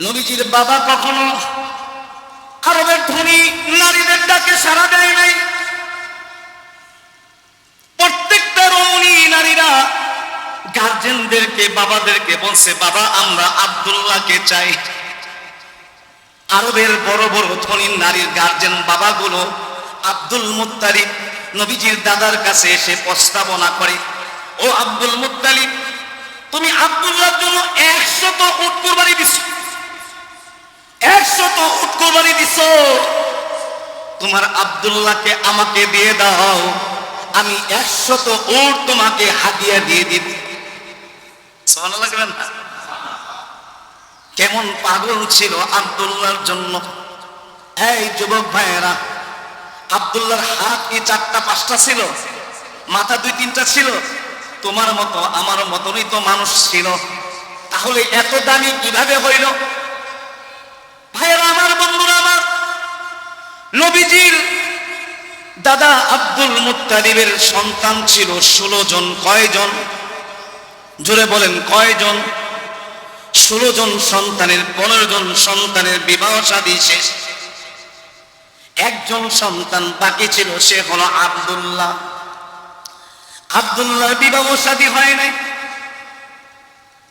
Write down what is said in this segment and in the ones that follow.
নবীজির বাবা কখনো আরবের ধনী নারীদের ডাকে সারা দেয় নাই। প্রত্যেকটা রমণী নারীরা গার্জেনদেরকে, বাবাদেরকে বলছে, বাবা, আমরা আব্দুল্লাহকে চাই। আরবের বড় বড় ধনী নারীর গার্জেন বাবাগুলো আব্দুল মুত্তালিব নবীজির দাদার কাছে এসে প্রস্তাবনা করে, ও আব্দুল মুত্তালিব, তুমি আব্দুল্লাহর জন্য একশত উট কোরবানি দিছ। একশত উট কোরবানি তোমার আব্দুল্লাহকে আমাকে দিয়ে দাও। আমি একশত উট তোমাকে হাদিয়া দিয়ে দিব। না? কেমন পাগল ছিল আব্দুল্লাহর জন্য। এই যুবক ভাইয়েরা, আব্দুল্লাহর হাত কি চারটা, পাঁচটা ছিল? মাথা দুই, তিনটা ছিল? তোমার মতো, আমার মতনই তো মানুষ ছিল। তাহলে এত দামি কীভাবে হইল? ভাইয়েরা আমার বন্ধুরা আমার, নবীজির দাদা আব্দুল মুত্তালিবের সন্তান ছিল ষোলো জন কয়জন জোরে বলেন কয়জন ষোলো জন সন্তানের, পনেরো জন সন্তানের বিবাহ শাদী শেষ। একজন সন্তান বাকি ছিল, সে হলো আব্দুল্লাহ। আব্দুল্লাহ বিবাহ শাদী হয় নাই।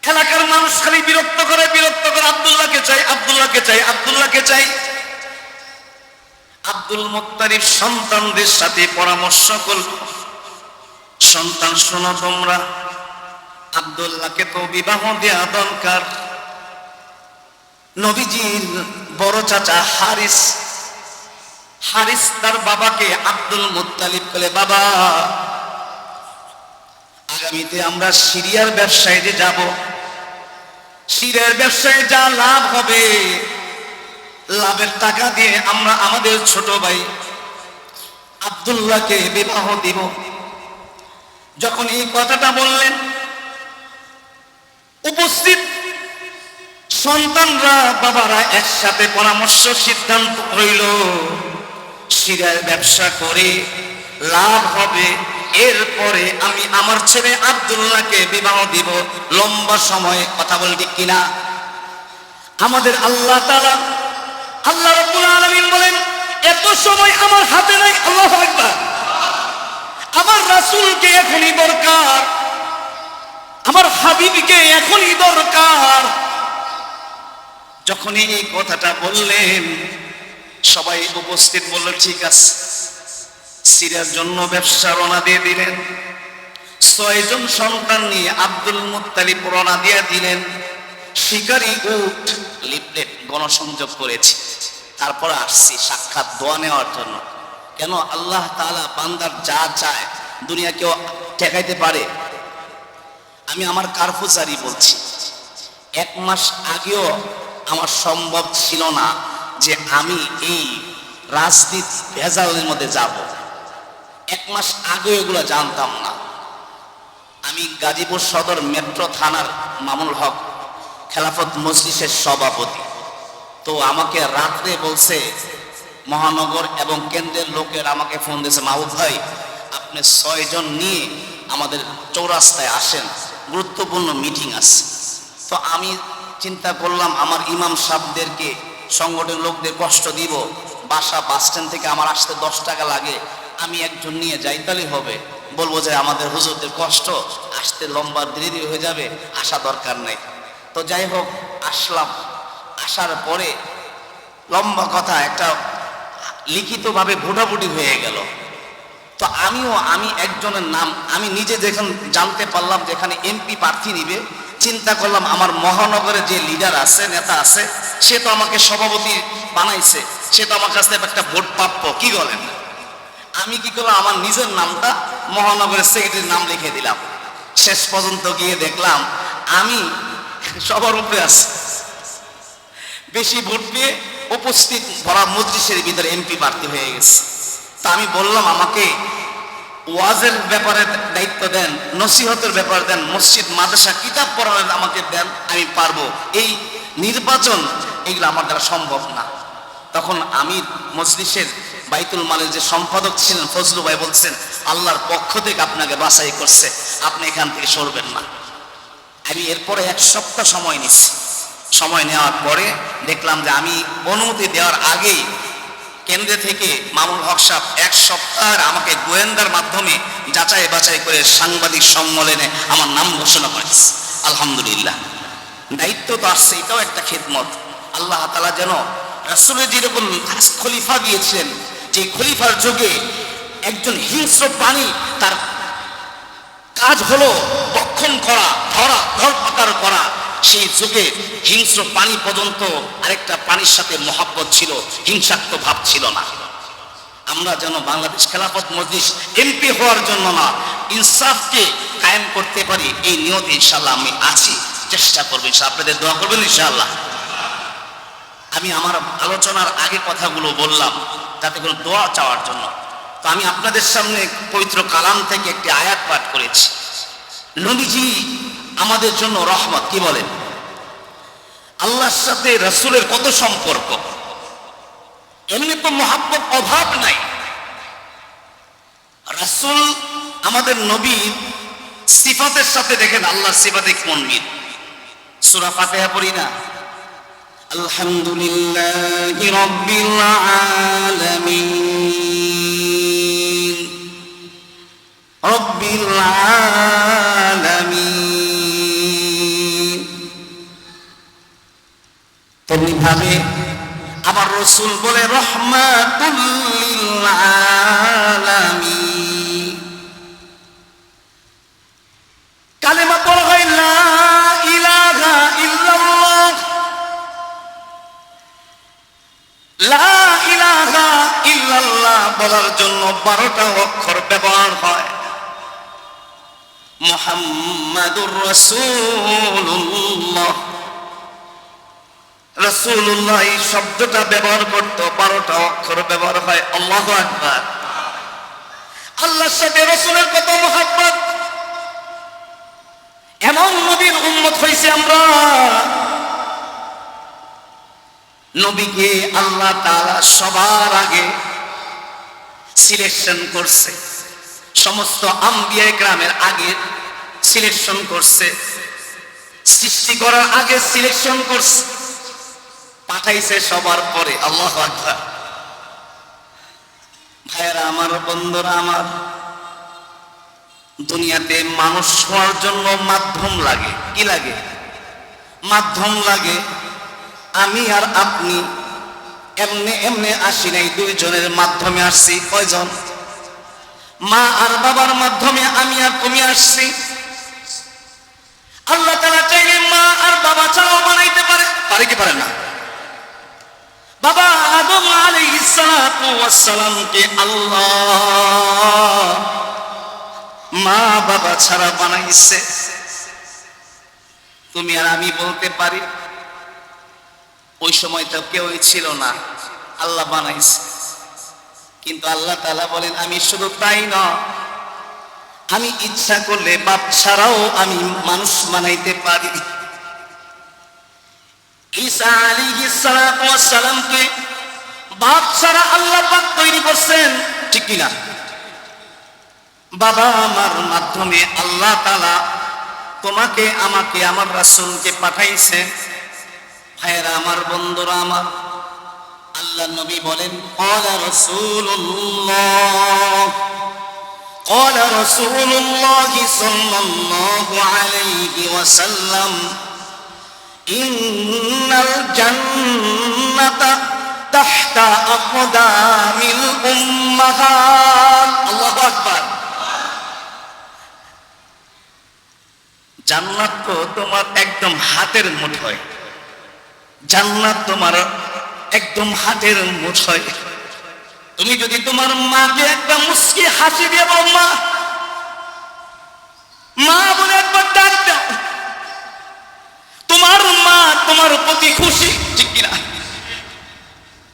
এলাকার মানুষ খালি বিরক্ত করে বিরক্ত করে, আব্দুল্লাহকে চাই আব্দুল্লাহকে চাই আব্দুল্লাহকে চাই। আব্দুল মুত্তারিফ সন্তানদের সাথে পরামর্শ করল। সন্তান, শোনো তোমরা, আব্দুল্লাহকে তো বিবাহ দেওয়া দরকার। নবীজির বড় চাচা হারিস হারিস তার বাবাকে আব্দুল মুত্তালিব বলে, বাবা আগামীতে আমরা সিরিয়ার ব্যবসায় যে যাব। সিরিয়ার ব্যবসায় যা লাভ হবে, লাভের টাকা দিয়ে আমরা আমাদের ছোট ভাই আব্দুল্লাহকে বিবাহ দিব। যখন এই কথাটা বললেন, উপস্থিত সন্তানরা, বাবারা একসাথে পরামর্শ সিদ্ধান্ত হইল সিরিয়ার ব্যবসা করে লাভ হবে। এরপরে আমি আমার ছেলে আব্দুল্লাহকে বিবাহ দিব। লম্বা সময় কথা বলতে কিনা? আমাদের আল্লাহ তাআলা, আল্লাহ রাব্বুল আলামিন বলেন, এত সময় আমার হাতে নাই, আল্লাহু আকবার। আমার রাসূলকে এখনই দরকার। আমার হাবিবকে এখনই দরকার। যখনই এই কথাটা বললেন, সবাই উপস্থিত বলল, ঠিক আছে। সিরিয়ার জন্য ব্যবসা রওনা দিয়ে দিলেন। ছয়জন সন্তান নিয়ে আব্দুল মুত্তালিব রওনা দিয়ে দিলেন। শিকারী উট, লিফলেট গণসংযোগ করেছি। তারপর আসছি সাক্ষাৎ দোয়া নেওয়ার জন্য। কেন আল্লাহ তাআলা বান্দার যা চায় দুনিয়া কেউ ঠেকাইতে পারে? আমি আমার কারফুজারি বলছি। এক মাস আগেও আমার সম্ভব ছিল না যে আমি এই রাজনীতি ভেজালের মধ্যে যাব। এক মাস আগে এগুলো জানতাম না। আমি গাজীপুর সদর মেট্রো থানার মামুল হক, খেলাফত মজলিসের সভাপতি। তো আমাকে রাত্রে বলছে, মহানগর এবং কেন্দ্রের লোকের আমাকে ফোন দিয়েছে, মাহবুব ভাই, আপনি ছয়জন নিয়ে আমাদের চৌরাস্তায় আসেন, গুরুত্বপূর্ণ মিটিং আছে। তো আমি চিন্তা করলাম, আমার ইমাম সাহেবদেরকে, সংগঠনের লোকদের কষ্ট দিব, বাসা বাস স্ট্যান্ড থেকে আমার আসতে দশ টাকা লাগে আমি একজন নিয়ে যাই, তাহলে হবে। বলব যে আমাদের হুজুরদের কষ্ট, আসতে লম্বা ধীরে হয়ে যাবে, আসা দরকার নেই। তো যাই হোক, আসলাম। আসার পরে লম্বা কথা, একটা লিখিতভাবে ভোটাভুটি হয়ে গেল। তো আমিও, আমি একজনের নাম, আমি নিজে যখন জানতে পারলাম যেখানে এমপি প্রার্থী নিবে, চিন্তা করলাম আমার মহানগরে যে লিডার আছে, নেতা আছে, সে তো আমাকে সভাপতি বানাইছে, সে তো আমার কাছ একটা ভোট প্রাপ্য, কি বলেন? আমি কি করলাম? আমার নিজের নামটা মহানগরের সেক্রেটারির নাম লিখে দিলাম। শেষ পর্যন্ত গিয়ে দেখলাম, আমি সবার উপরে আছি। বেশি ভোট পেয়ে উপস্থিত ভরা মজলিসের ভিতরে এমপি প্রার্থী হয়ে গেছে। তা আমি বললাম, আমাকে ওয়াজের ব্যাপারে দায়িত্ব দেন, নসিহতের ব্যাপারে দেন, মসজিদ, মাদ্রাসা, কিতাব পড়ানোর আমাকে দেন, আমি পারব। এই নির্বাচন এগুলো আমার দ্বারা সম্ভব না। তখন আমি মজলিসের বাইতুল মালের যে সম্পাদক ছিলেন ফজলু ভাই বলছেন, আল্লাহর পক্ষ থেকে আপনাকে বাছাই করছে, আপনি এখান থেকে সরবেন না। আমি এরপরে এক সপ্তাহ সময় নিচ্ছি সময় নেওয়ার পরে দেখলাম যে আমি অনুমতি দেওয়ার আগেই কেন্দ্রে থেকে মামুল হক সাহেব এক সপ্তাহ আমাকে গোয়েন্দার মাধ্যমে যাচাই বাছাই করে সাংবাদিক সম্মেলনে আমার নাম ঘোষণা করেছে। আলহামদুলিল্লাহ। দায়িত্ব তো আসছে, এটাও একটা খেদমত। আল্লাহ তালা যেন রাসুলের যেরকম খলিফা দিয়েছিলেন যে খলিফার যুগে একজন হিংস্র প্রাণী তার কাজ হলো বক্ষণ করা, ধরা ধরপাকার করা। সেই যুগে হিংস্র প্রাণী পর্যন্ত আরেকটা প্রাণীর সাথে মহাব্বত ছিল, হিংসাত্মক ভাব ছিল না। আমরা যেন বাংলাদেশ খেলাফত মজলিস এমপি হওয়ার জন্য না, ইনসাফকে কায়েম করতে পারি, এই নিয়তে ইনশাল্লাহ আমি আছি। চেষ্টা করব ইনশাল্লাহ আপনাদের দোয়া করবেন ইনশাআল্লাহ। আমি আমার আলোচনার আগে কথাগুলো বললাম যাতে কোনো দোয়া চাওয়ার জন্য। তো আমি আপনাদের সামনে পবিত্র কালাম থেকে একটি আয়াত পাঠ করেছি। নবীজি আমাদের জন্য রহমত, কি বলেন? আল্লাহর সাথে রসুলের কত সম্পর্ক? এমনি তো মহাব্বত অভাব নাই। রাসুল আমাদের নবী সিফাতের সাথে দেখেন, আল্লাহর সিফাতে কেমন মিল সুরা ফাতেহা পড়ি না? আলহামদুলিল্লাহ রব্বিল আলামিন। রব্বিল আলামিন। তেমনি ভাবে আবার রসুল বলে রহমাতুল্লিল আলামিন। কালেমা পড়া বলার জন্য বারোটা অক্ষর ব্যবহার হয়। মুহাম্মাদুর রাসূলুল্লাহ। রাসূলুল্লাহ এই শব্দটা ব্যবহার করতো, বারোটা অক্ষর ব্যবহার হয়। আল্লাহ আকবার। আল্লাহর সাথে রসুলের কত মহাব্বত এমন নবীর উন্মত হয়েছে আমরা। নবীকে আল্লাহ তাআলা সবার আগে সিলেকশন করছে। সমস্ত আম্বিয়া গ্রামের আগে সিলেকশন করছে। সৃষ্টি করার আগে সিলেকশন করছে। পাঠাইছে সবার পরে, আল্লাহ আকবার। ভাইয়েরা আমার, বন্ধুরা আমার, দুনিয়াতে মানুষ হওয়ার জন্য মাধ্যম লাগে। কি লাগে? মাধ্যম লাগে আমি আর আপনি এমনি এমনি আসি নাই দুইজনের মাধ্যমে আসছি। কয়জন? মা আর বাবার মাধ্যমে আমি আর তুমি আসছি। আল্লাহ তালা চাইলে মা আর বাবা ছাড়াও বানাইতে পারে। পারে কি পারে না? বাবা আদম আলাইহিসসালামকে আল্লাহ মা বাবা ছাড়া বানাইছে। তুমি আর আমি বলতে পারি ওই সময় তো কেউই ছিল না। আল্লাহ বানাইছে। কিন্তু আল্লাহ তালা বলেন, আমি শুধু তাই না, আমি ইচ্ছা করলে বাপ ছাড়াও আমি মানুষ বানাইতে পারি। আল্লাহ তৈরি করছেন, ঠিক বাবা আমার মাধ্যমে আল্লাহ তোমাকে, আমাকে, আমার রাসূলকে পাঠাইছে। ভাইয়েরা আমার বন্ধুরা আমার আল্লাহ নবী বলেন ক্বালা রাসূলুল্লাহ قال رسول الله صلى الله عليه وسلم إن الجنة تحت أقدام الأمهات الله أكبر জান্নাত তো তোমার একদম হাতের মুঠোয় জান্নাত তোমার একদম হাতের মুঠোয়। তুমি যদি তোমার মাকে একটা মুস্কি হাসি দিয়ে বল, মা মা বলে একবার ডাক দাও। তোমার মা তোমার প্রতি খুশি, ঠিক কিনা?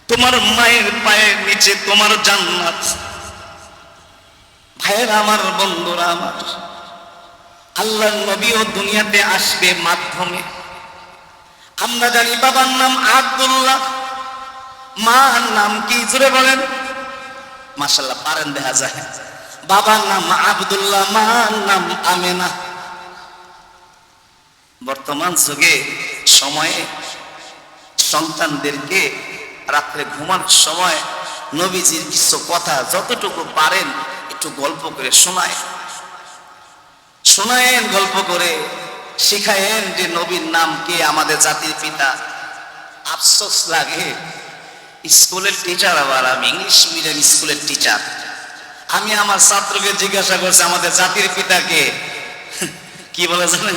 তোমার মায়ের পায়ের নিচে তোমার জান্নাত। ভাইয়ের আমার, বন্ধুরা আমার আল্লাহ নবীও দুনিয়াতে আসবে মাধ্যমে। আমরা জানি বাবার নাম আব্দুল্লাহ। মার নাম কি? জুড়ে বলেন। মাসাল্লাহ পারেন দেখা যায়। বাবার নাম আব্দুল্লাহ, মার নাম আমেনা। বর্তমান যুগে সময়ে সন্তানদেরকে রাত্রে ঘুমানোর সময় নবীজির কিছু কথা যতটুকু পারেন একটু গল্প করে শোনায়। শোনায়েন, গল্প করে শিখায়েন যে নবীর নাম কে আমাদের জাতির পিতা। আফসোস লাগে। স্কুলের টিচার আবার আমি ইংলিশ মিডিয়াম স্কুলের টিচার আমি আমার ছাত্রকে জিজ্ঞাসা করছি, আমাদের জাতির পিতাকে কি বলে জানেন?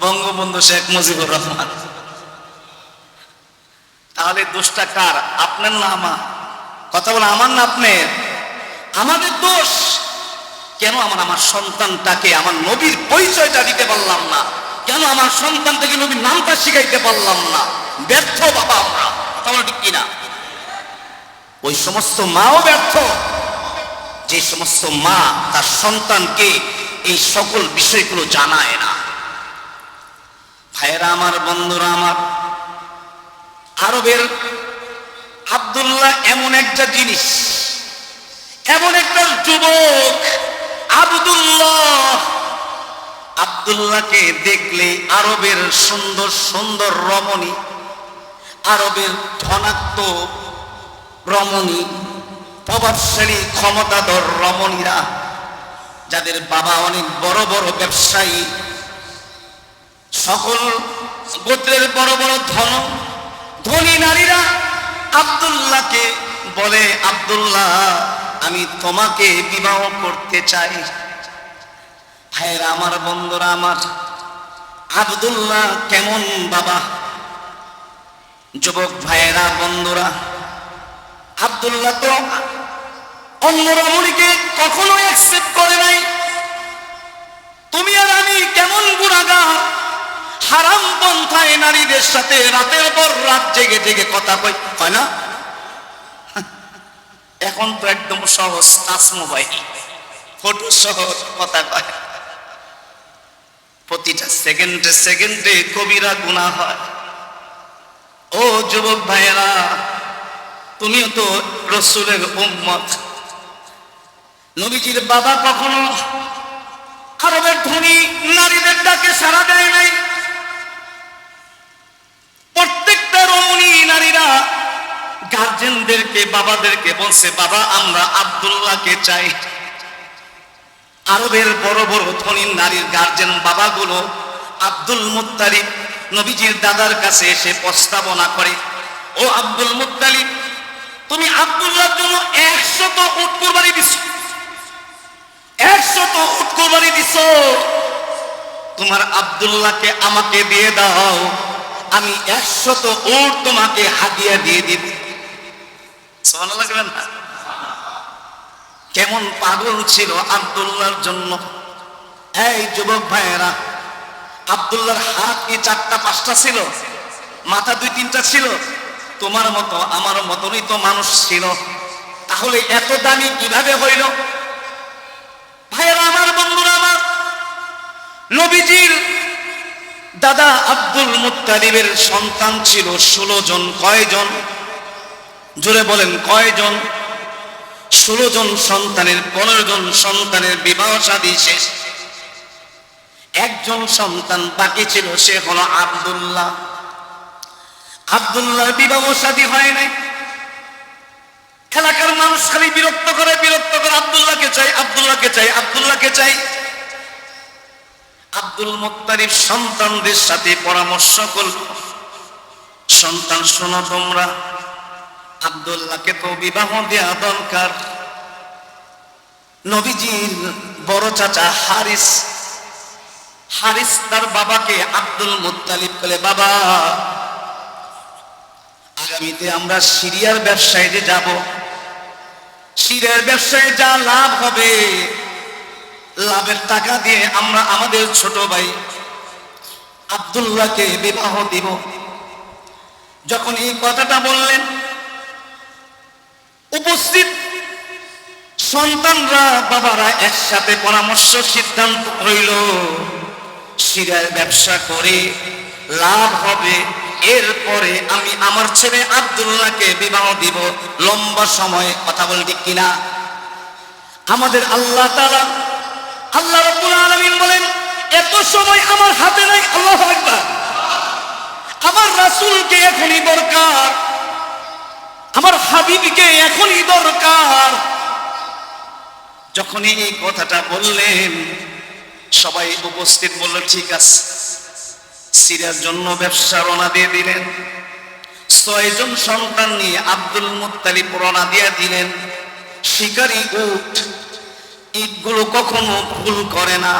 বঙ্গবন্ধু শেখ মুজিবুর রহমান। তাহলে দোষটা কার? আপনার না আমার? কথা বলে আমার না আপনার? আমাদের দোষ। কেন আমার আমার সন্তানটাকে, আমার নবীর পরিচয়টা দিতে পারলাম না? কেন আমার সন্তান থেকে নবীর নামটা শিখাইতে পারলাম না? ব্যর্থ বাবা আমরা। কথা ঠিক কিনা? ওই সমস্ত মাও ব্যর্থ। যে সমস্ত মা তার সন্তানকে এই সকল বিষয়গুলো জানায় না। ভাইয়েরা আমার, বন্ধুরা আমার, আরবের আব্দুল্লাহ এমন একটা জিনিস, এমন একটা যুবক আব্দুল্লাহ। আব্দুল্লাহকে দেখলে আরবের সুন্দর সুন্দর রমণী, আরবের ধনাত্ম রমণী প্রভাবশালী ক্ষমতাধর রমণীরা, যাদের বাবা অনেক বড় বড় ব্যবসায়ী, সকল গোত্রের বড় বড় ধন, ধনী নারীরা আব্দুল্লাহকে বলে, আব্দুল্লাহ আমি তোমাকে বিবাহ করতে চাই। ভাইয়েরা, আমার বন্ধুরা, আমার আব্দুল্লাহ কেমন বাবা? যুবক ভাইয়েরা, বন্ধুরা, আব্দুল্লাহ তো অন্য রমণীকে কখনো অ্যাকসেপ্ট করে নাই। তুমি আর আমি কেমন গুণাগার? হারাম পন্থায় নারীদের সাথে রাতের পর রাত জেগে জেগে কথা কই হয় না? এখন তো একদম সহজ, টাচ মোবাইল। ফটো সহ কথা কয়। প্রতিটা সেকেন্ডে সেকেন্ডে কবিরা গুণা হয়। ও যুবক ভাইয়েরা, তুমিও তো রসুলের উম্মত। নবীজির বাবা কখনো আরবের ধনী নারীদের ডাকে সারা দেয় নাই প্রত্যেকটা রমণী নারীরা গার্জেনদেরকে বাবাদেরকে বলছে, বাবা, আমরা আব্দুল্লাহকে চাই। আরবের বড় বড় ধনী নারীর গার্জেন বাবাগুলো আব্দুল মুত্তালিব নবীজির দাদার কাছে এসে প্রস্তাবনা করে, ও আব্দুল মুত্তালিব, তুমি আব্দুল্লাহর জন্য একশত উট কোরবানি দিছ। একশত উট কোরবানি দিছ। তোমার আব্দুল্লাহকে আমাকে দিয়ে দাও, আমি একশত উট তোমাকে হাদিয়া দিয়ে দিব। সোনা লাগবে না? কেমন পাগল ছিল আব্দুল্লাহর জন্য। এই যুবক ভাইয়েরা, আব্দুল্লাহর হাত কি চারটা, পাঁচটা ছিল, মাথা দুই, তিনটা ছিল। তোমার মতো, আমার মতনই তো মানুষ ছিল। তাহলে এত দামি কীভাবে হইল? ভাইয়েরা, আমার বন্ধুরা, আমার নবীজির দাদা আব্দুল মুত্তালিবের সন্তান ছিল ষোলো জন, কয়জন? জোরে বলেন, কয়জন? ষোলো জন সন্তানের, পনেরো জন সন্তানের বিবাহ শাদী শেষ। একজন সন্তান বাকি ছিল, সে হলো আব্দুল্লাহ। আব্দুল্লাহ বিবাহ শাদী হয় নাই। এলাকার মানুষ খালি বিরক্ত করে বিরক্ত করে, আব্দুল্লাহকে চাই আব্দুল্লাহকে চাই আব্দুল্লাহকে চাই। আব্দুল মুত্তারিফ সন্তানদের সাথে পরামর্শ করল, সন্তান শোনো তোমরা আব্দুল্লাহকে তো বিবাহ দেওয়া দরকার। নবীজির বড় চাচা হারিস হারিস তার বাবাকে আব্দুল মুত্তালিব বলে, বাবা, আগামীতে আমরা সিরিয়ার ব্যবসায় যে যাব, সিরিয়ার ব্যবসায় যা লাভ হবে, লাভের টাকা দিয়ে আমরা আমাদের ছোট ভাই আব্দুল্লাহকে বিবাহ দিব। যখন এই কথাটা বললেন উপস্থিত সন্তানরা, বাবারা একসাথে পরামর্শ, সিদ্ধান্ত হইল সিরার ব্যবসা করে লাভ হবে। এরপরে আমি আমার ছেলে আব্দুল্লাহকে বিবাহ দিব। লম্বা সময় কথা বলটি কিনা? আমাদের আল্লাহ তাআলা, আল্লাহ রাব্বুল আলামিন বলেন, এত সময় আমার হাতে নাই, আল্লাহু আকবার। আমার রাসূলকে এখনই দরকার। এখনই দরকার। যখনই এই কথাটা বললেন, সবাই উপস্থিত বলল, ঠিক আছে। সিরিয়ার জন্য ব্যবসা রওনা দিয়ে দিলেন। ছয়জন সন্তান নিয়ে আব্দুল মুত্তালিব রওনা দিয়ে দিলেন। শিকারী উট, ইটগুলো কখনো ভুল করে না।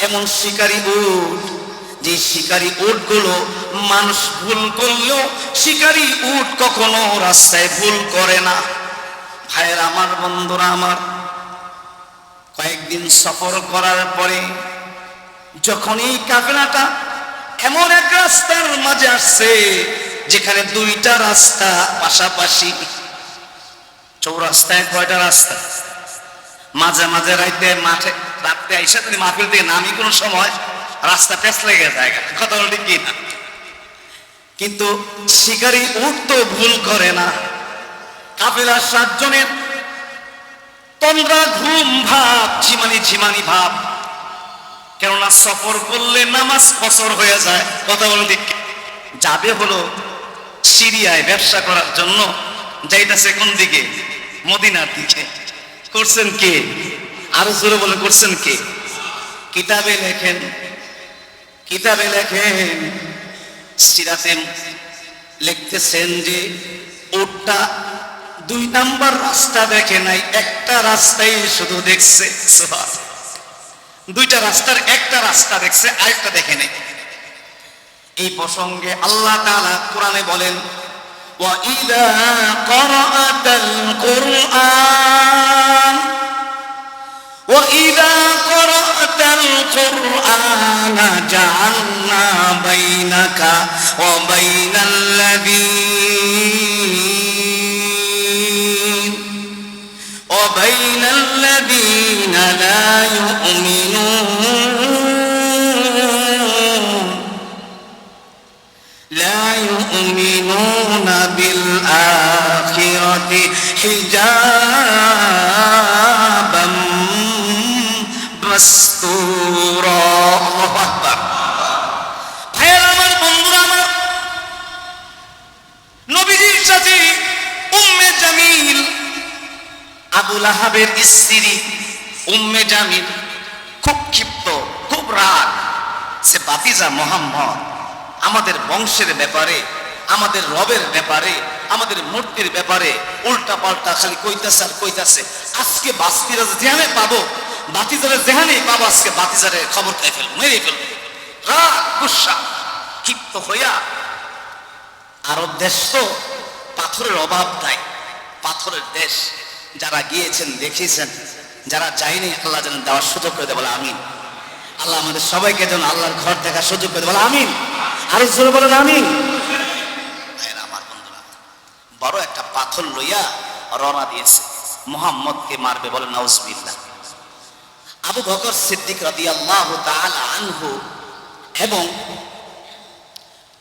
এমন শিকারী উট, যে শিকারী উটগুলো মানুষ ভুল করলেও শিকারী উট কখনো রাস্তায় ভুল করে না। ভাইয়ের, আমার বন্ধুরা, আমার কয়েকদিন সফর করার পরে যখন এই কাফেলাটা এমন এক রাস্তার মাঝে আসছে যেখানে দুইটা রাস্তা পাশাপাশি, চৌরাস্তায় কয়টা রাস্তা? মাঝে মাঝে রাইতে, মাঠে, রাত্রে আইসা তুমি মাহফিল থেকে নামি কোনো সময়, রাস্তা পেঁচ লেগে যায়। কথা বলি কি না কিন্তু শিকারী উঠ তো ভুল করে না। কাফেলা সাতজনের তন্দ্রা ঘুম ভাব, ঝিমানি ঝিমানি ভাব। কেননা সফর করলে নামাজ ফসর হয়ে যায়। কথা বলো ঠিক যাবে হলো সিরিয়ায় ব্যবসা করার জন্য, যাইতেছে কোন দিকে? মদিনার দিকে। করছেন কে? আরও জোরে বলে করছেন কে? কিতাবে লেখেন কিতাবে লেখেন সিরাতে লিখতেছেন যে ওটা দুই নাম্বার রাস্তা দেখে নাই একটা রাস্তাই শুধু দেখছে সুবহান। দুইটা রাস্তার একটা রাস্তা দেখছে আরেকটা দেখে নেই এই প্রসঙ্গে আল্লাহ তাআলা কোরআনে বলেন وَإِذَا قَرَأْتَ الْقُرْآنَ وَإِذَا قَرَأْتَ الْقُرْآنَ جَعَلْنَا بَيْنَكَ وَبَيْنَ الَّذِينَ وبين الذين لا يؤمنون لا يؤمنون بالآخرة حجابا মাস্তুরা। আল্লাহু আকবার। স্ত্রী উম্মে জামিল খুব ক্ষিপ্ত, খুব রাগ। সে বাতিজা মোহাম্মদ, আমাদের বংশের ব্যাপারে, আমাদের রবের ব্যাপারে, আমাদের মূর্তির ব্যাপারে উল্টা পাল্টা খালি কইতাছে আর কইতাছে, আজকে বাস্তিরা যদি আমি পাবো। বাতিজারের যেখানে পাবো আজকে বাতিজারের খবর খাই ফেলব মেরে ফেলব। রাগ গুসা ক্ষিপ্ত হইয়া। আরব দেশ তো পাথরের অভাব নাই পাথরের দেশ। যারা গিয়েছেন দেখিয়েছেন যারা যায়নি আল্লাহ যেন দেওয়ার সুযোগ করে দেয় বলে আমিন। আল্লাহ আমাদের সবাইকে যেন আল্লাহর ঘর দেখার সুযোগ করে দেয় বলে আমিন। আরও জোরে বলেন আমিন। আমার বন্ধুরা, বড় একটা পাথর লইয়া রওনা দিয়েছে। মোহাম্মদকে মারবে বলে নাউজবিল্লাহ। আবু বকর সিদ্দিক রাদিয়াল্লাহু তাআলা আনহু এবং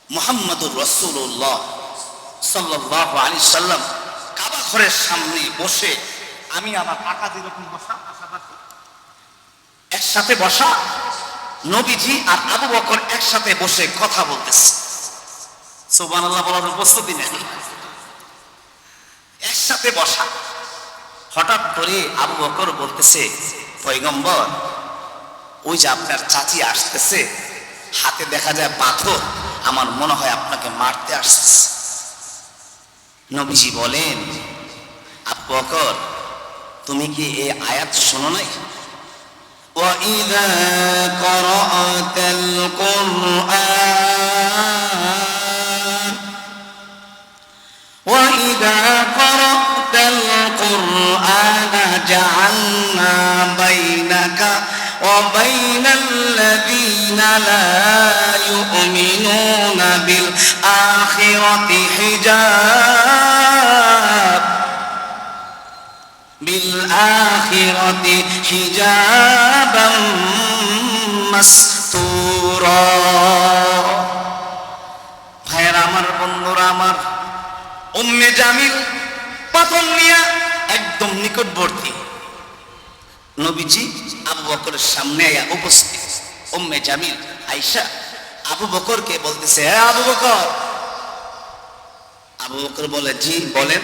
মুহাম্মদুর রাসূলুল্লাহ সাল্লাল্লাহু আলাইহি সাল্লাম কাবা ঘরের সামনে বসে আমি আমার কাকা যেরকম বসা একসাথে বসা, নবীজি আর আবু বকর একসাথে বসে কথা বলতেছে। বলার নেন একসাথে বসা। হঠাৎ করে আবু বকর বলতেছে পয়গম্বর ওই যে আপনার চাচি আসতেছে হাতে দেখা যায় পাথর আমার মনে হয় আপনাকে মারতে আসতেছে নবীজি বলেন আবু বকর তুমি কি এই আয়াত শোনো নাই وإذا قرأت القرآن وإذا قرأت القرآن جعلنا بينك وبين الذين لا يؤمنون بالآخرة حجاب بالآخرة حجابا مستورا ভাইয়েরা আমার বন্ধুরা আমার উম্মে জামিল পাথর নিয়ে একদম নিকটবর্তী। নবীজি আবু বকরের সামনে আয়া উপস্থিত। জামিল আইসা আবু বকরকে বলতেছে হ্যাঁ আবু বকর! আবু বকর বলে, জি, বলেন।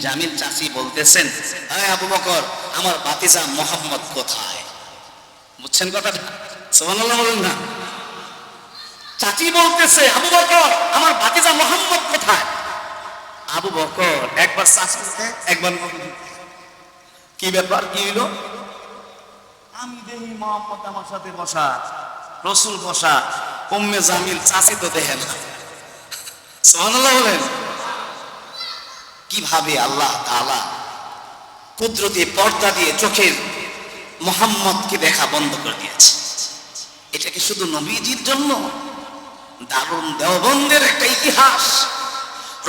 জামিল বলতেছেন হ্যাঁ আবু বকর, আমার বাতিজা মোহাম্মদ কোথায়? বুঝছেন কথাটা? সুবহানাল্লাহ বলুন না। চাচি বলতেছে, আবু বকর, আমার বাতিজা মোহাম্মদ কোথায়? আবু বকর একবার চাচি একবার মোহাম্মদ। কি ব্যাপার, কি হইল? আমি দেখি মোহাম্মদ আমার সাথে বসা, রসুল বসা, উম্মে জামিল চাচি তো দেখে না। বলেন। কীভাবে আল্লাহ তাআলা কুদরতি পর্দা দিয়ে চোখের মোহাম্মদকে দেখা বন্ধ করে দিয়েছে। এটা কি শুধু নবীজির জন্য? দারুণ দেওবন্দের একটা ইতিহাস।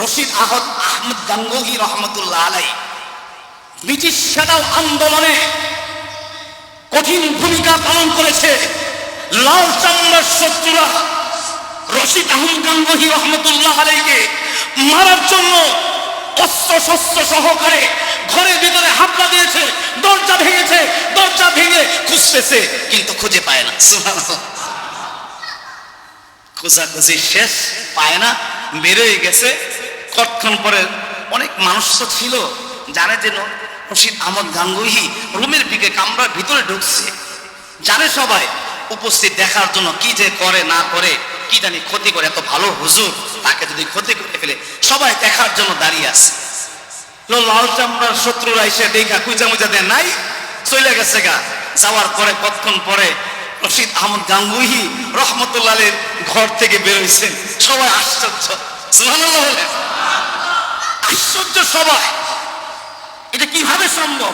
রশিদ আহদ আহমদ গাঙ্গুহি রহমতুল্লাহ আলাই ব্রিটিশ সেনাল আন্দোলনে কঠিন ভূমিকা পালন করেছে। লাল চামড়ার শত্রুরা রশিদ আহমদ গাঙ্গুহি রহমতুল্লাহ আলাইকে মারার জন্য অস্ত্র শস্ত্র সহকারে ঘরের ভিতরে হামলা দিয়েছে, দরজা ভেঙেছে, দরজা ভেঙে খুঁজতেছে, কিন্তু খুঁজে পায় না। খোঁজাখুঁজি শেষ, পায় না, বেরোয় গেছে। কতক্ষণ পরে অনেক মানুষ তো ছিল, জানে যে ন- রশিদ আহমদ গাঙ্গুহি রুমের দিকে কামরার ভিতরে ঢুকছে। জানে সবাই উপস্থিত দেখার জন্য কি যে করে, না করে, কি জানি ক্ষতি করে, এত ভালো হুজুর, তাকে যদি ক্ষতি করে ফেলে, সবাই দেখার জন্য দাঁড়িয়ে আছে। লাল চামড়ার শত্রুরা এসে দেখা কুজা মুজা দেয়, নাই, চলে গেছে গা। যাওয়ার পরে কতক্ষণ পরে রশিদ আহমদ গাঙ্গুহি রহমতুল্লাহের ঘর থেকে বেরোইছেন সবাই আশ্চর্য। আশ্চর্য সবাই এটা কীভাবে সম্ভব?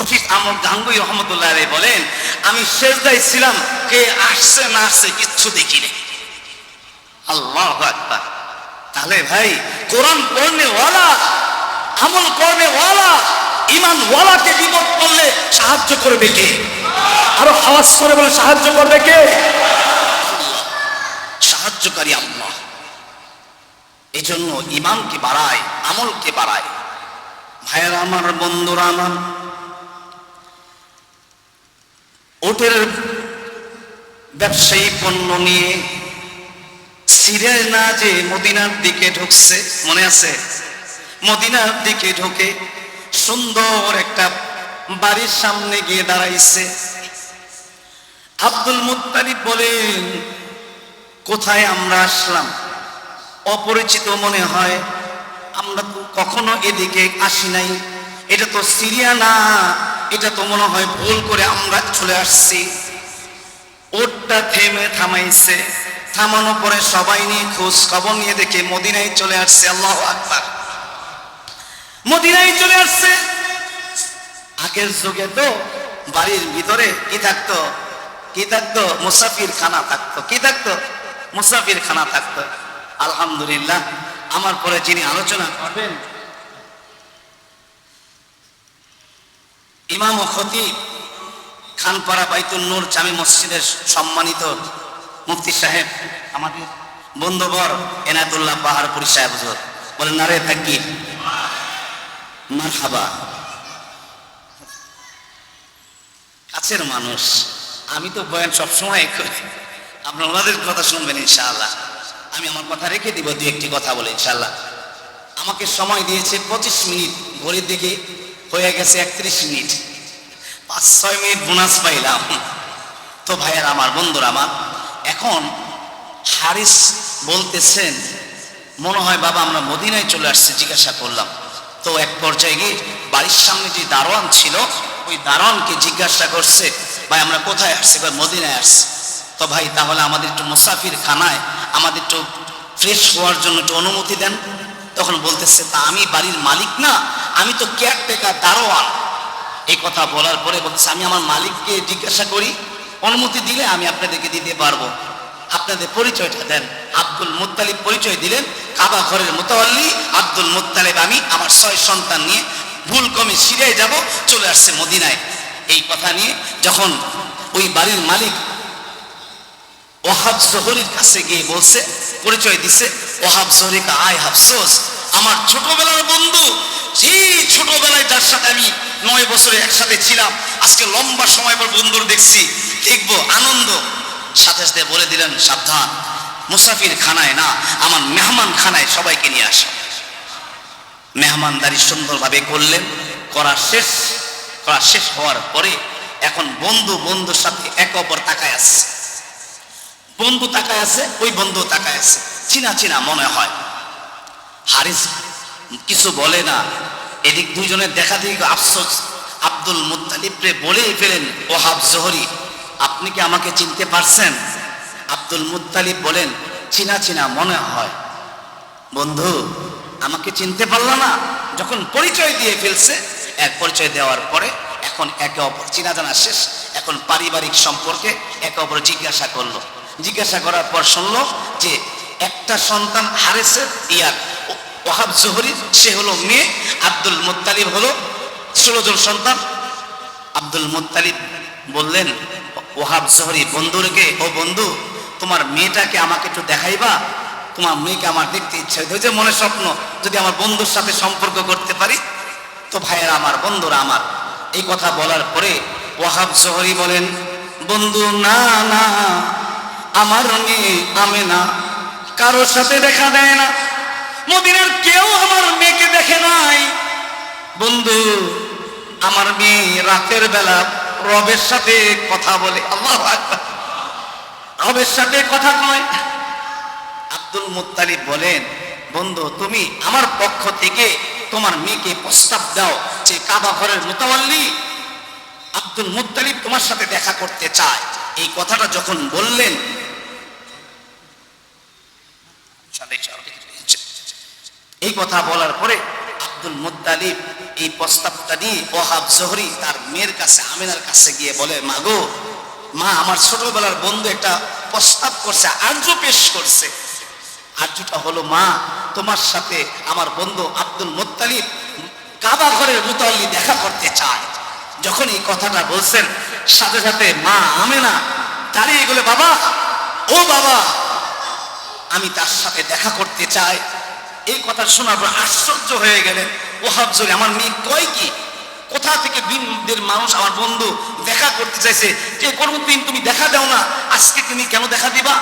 রফিক আহমদ গাঙ্গুই রহমতুল্লাহ আলাই বলেন, আমি শেষদায় ছিলাম, কে আসছে না আসছে কিচ্ছু দেখিনি। আল্লাহ আকবার। তাহলে ভাই, কোরআন পড়নে ওয়ালা আমল করনে ওয়ালা ইমান ওয়ালাকে বিপদ করলে সাহায্য করবে কে? আরও আওয়াজ করে বলে সাহায্য করবে কে? সাহায্যকারী আল্লাহ। এই জন্য ইমানকে বাড়ায়, আমলকে বাড়ায়। ভাইয়েরা আমার, বন্ধুরা আমার, ওটের ব্যবসায়ী পণ্য নিয়ে সিরিয়ায় না যে মদিনার দিকে ঢুকছে, মনে আছে? মদিনার দিকে ঢুকে সুন্দর একটা বাড়ির সামনে গিয়ে দাঁড়াইছে। আব্দুল মুত্তালিব বলেন, কোথায় আমরা আসলাম? অপরিচিত মনে হয়। আমরা তো কখনো এদিকে আসি নাই। এটা তো সিরিয়া না, এটা তো মনে হয় ভুল করে আমরা চলে আসছি। ওটটা থেমে থামাইছে। থামানো পরে সবাই নিয়ে খোঁজ খবর নিয়ে দেখে মদিনায় চলে আসছে, আল্লাহ আকবার। মদিনায় চলে আসছে। আগের যুগে তো বাড়ির ভিতরে কি থাকতো? কি থাকতো? মুসাফির খানা থাকতো। কি থাকতো? মুসাফির খানা থাকতো। আলহামদুলিল্লাহ, আমার পরে যিনি আলোচনা করবেন, ইমাম ও খতিব খানপাড়া বাইতুল নূর জামি মসজিদের সম্মানিত মুফতি সাহেব, আমাদের বন্ধুবর এনায়তুল্লাহ পাহাড়পুরি সাহেব হুজুর, বলেন নারে তাকির মারহাবা। কাছের মানুষ, আমি তো বয়ান সবসময় করি, আপনার ওনাদের কথা শুনবেন ইনশাআল্লাহ। আমি আমার কথা রেখে দিব, দু একটি কথা বলে, ইনশাআল্লাহ। আমাকে সময় দিয়েছে পঁচিশ মিনিট, ঘড়ির দিকে হয়ে গেছে একত্রিশ মিনিট। পাঁচ, ছয় মিনিট বোনাস পাইলাম। তো ভাইয়ের, আমার বন্ধুরা, আমার, এখন হারিস বলতেছেন, মনে হয় বাবা আমরা মদিনায় চলে আসছি, জিজ্ঞাসা করলাম। তো এক পর্যায়ে গিয়ে বাড়ির সামনে যে দারোয়ান ছিল, ওই দারোয়ানকে জিজ্ঞাসা করছে, ভাই, আমরা কোথায় আসছি? ভাই মদিনায় আসছি। তো ভাই, তাহলে আমাদের একটু মুসাফির খানায় আমাদের একটু ফ্রেশ হওয়ার জন্য একটু অনুমতি দেন। তখন বলতেছে, তা আমি বাড়ির মালিক না, আমি তো কেয়ারটেকার দারোয়ান। এই কথা বলার পরে বলতেছে, আমি আমার মালিককে জিজ্ঞাসা করি, অনুমতি দিলে আমি আপনাদেরকে দিতে পারব। আপনাদের পরিচয়টা দেন। আব্দুল মুত্তালিব পরিচয় দিলেন, কাবা ঘরের মোতাল্লি আব্দুল মুত্তালিব আমি আমার ছয় সন্তান নিয়ে ভুল কমে সিরিয়ায় যাব, চলে আসছে মদিনায়। এই কথা নিয়ে যখন ওই বাড়ির মালিক ওহাব জহরির কাছে গিয়ে বলছে, পরিচয় দিছে, ওহাব জহরিকা আয় হাফসোস, আমার ছোটবেলার বন্ধু, যে ছোটবেলায় যার সাথে আমি নয় বছরে একসাথে ছিলাম, আজকে লম্বা সময় পর বন্ধুর দেখছি, দেখব, আনন্দ। সাথে সাথে বলে দিলেন, সাবধান, মুসাফির খানায় না, আমার মেহমান খানায় সবাইকে নিয়ে আসো। মেহমানদারি সুন্দরভাবে করলেন, করা শেষ করা শেষ হওয়ার পরে এখন বন্ধু বন্ধুর সাথে এক অপর তাকায় আছে। বন্ধু তাকায় আছে, ওই বন্ধু তাকায় আছে। চিনা চিনা মনে হয়। হারিস কিছু বলে না। এদিক দুইজনের দেখা দেখি আফসোস। আব্দুল মুত্তালিবরে বলেই ফেলেন, ওহাব জহরি, আপনি কি আমাকে চিনতে পারছেন? আব্দুল মুত্তালিব বলেন, চিনা চিনা মনে হয়। বন্ধু, আমাকে চিনতে পারল না। যখন পরিচয় দিয়ে ফেলছে, এক পরিচয় দেওয়ার পরে এখন একে অপর চিনা জানা শেষ। এখন পারিবারিক সম্পর্কে একে অপর জিজ্ঞাসা করল। জিজ্ঞাসা করার পর শুনলো যে একটা সন্তান হারেসের ইয়ার। ওহাব জোহরি, সে হলো মেয়ে, আব্দুল মুত্তালিব হলো ষোলো জন সন্তান। আব্দুল মুত্তালিব বললেন ওহাব জহরি বন্ধুরকে ও বন্ধু, তোমার মেয়েটাকে আমাকে একটু দেখাইবা? তোমার মেয়েকে আমার দেখতে ইচ্ছা হয়েছে মনে স্বপ্ন, যদি আমার বন্ধুর সাথে সম্পর্ক করতে পারি, তো ভাইয়েরা আমার, বন্ধুরা আমার। এই কথা বলার পরে ওহাব জহরি বলেন, বন্ধু, না না আমার মেয়ে আমে না কারোর সাথে দেখা দেয় না। মদিনার কেউ আমার মেয়েকে দেখে নাই। বন্ধু, আমার মেয়ে রাতের বেলা রবের সাথে কথা বলে। আল্লাহু। রবের সাথে কথা কয়। আব্দুল মুত্তালিব বলেন, বন্ধু, তুমি আমার পক্ষ থেকে তোমার মেয়েকে প্রস্তাব দাও যে কাবা ঘরের মোতাবাল্লি আব্দুল মুত্তালিব তোমার সাথে দেখা করতে চায়। এই কথাটা যখন বললেন এই কথা বলার পরে আব্দুল মুত্তালিব এই প্রস্তাবটা নিয়ে ওহাব জহরি তার মেয়ের কাছে, আমিনার কাছে গিয়ে বলে, মাগো, মা আমার ছোটবেলার বন্ধু একটা প্রস্তাব করছে, আর্য পেশ করছে। আর্যটা হলো, মা, তোমার সাথে আমার বন্ধু আব্দুল মুত্তালিব কাবা ঘরের মুতাল্লি দেখা করতে চায়। যখন এই কথাটা বলছেন, সাথে সাথে মা আমেনা দাঁড়িয়ে গেলে, বাবা, ও বাবা আমি তার সাথে দেখা করতে চাই। এই কথা শোনার পর আশ্চর্য হয়ে গেলেন। ওহাব জোরে, আমার মেয়ে কয় কি? কোথা থেকে দিনদের মানুষ আমার বন্ধু দেখা করতে চাইছে? যে কোনদিন তুমি দেখা দাও না, আজকে তুমি কেন দেখা দিবা?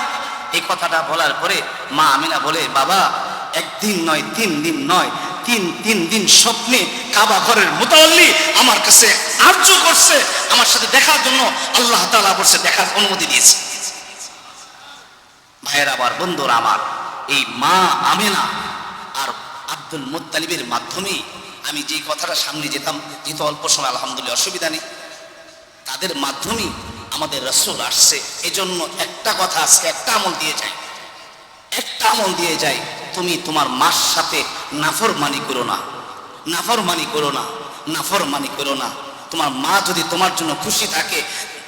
এই কথাটা বলার পরে মা আমিনা বলে, বাবা, একদিন নয়, তিন দিন নয়, তিন তিন দিন স্বপ্নে কাবা ঘরের মোতাল্লি আমার কাছে আর্য করছে। আমার সাথে দেখার জন্য আল্লাহ তালা বলছে, দেখার অনুমতি দিয়েছে। ভাইয়ের আবার বন্ধুরা আমার এই মা আমেনা আর আব্দুল মুত্তালিবের মাধ্যমেই আমি যে কথাটা সামনে যেতাম যেহেতু অল্প সময় আলহামদুলিল্লাহ অসুবিধা নেই, তাদের মাধ্যমেই আমাদের রসুল আসছে। এজন্য একটা কথা আজকে একটা আমল দিয়ে যায় একটা আমল দিয়ে যায় তুমি তোমার মার সাথে নাফর মানি করো না। নাফর মানি করো না নাফর মানি করো না। তোমার মা যদি তোমার জন্য খুশি থাকে,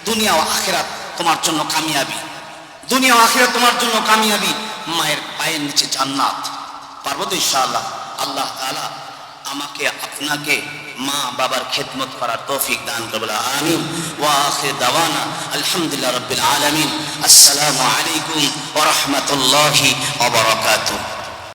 দুনিয়া ও আখেরাত তোমার জন্য কামিয়াবি। দুনিয়া আখিরা তোমার জন্য কামিয়াবি। মায়ের পায়ের নিচে জান্নাত। পারব তো ইনশাআল্লাহ। আল্লাহ তাআলা আমাকে, আপনাকে মা বাবার খেদমত করার তৌফিক দান করবে আমিন। ওয়া আখির দাওয়ানা। আলহামদুলিল্লাহ রাব্বিল আলামিন। আসসালামু আলাইকুম ওয়া রাহমাতুল্লাহি ওয়া বারাকাতুহু।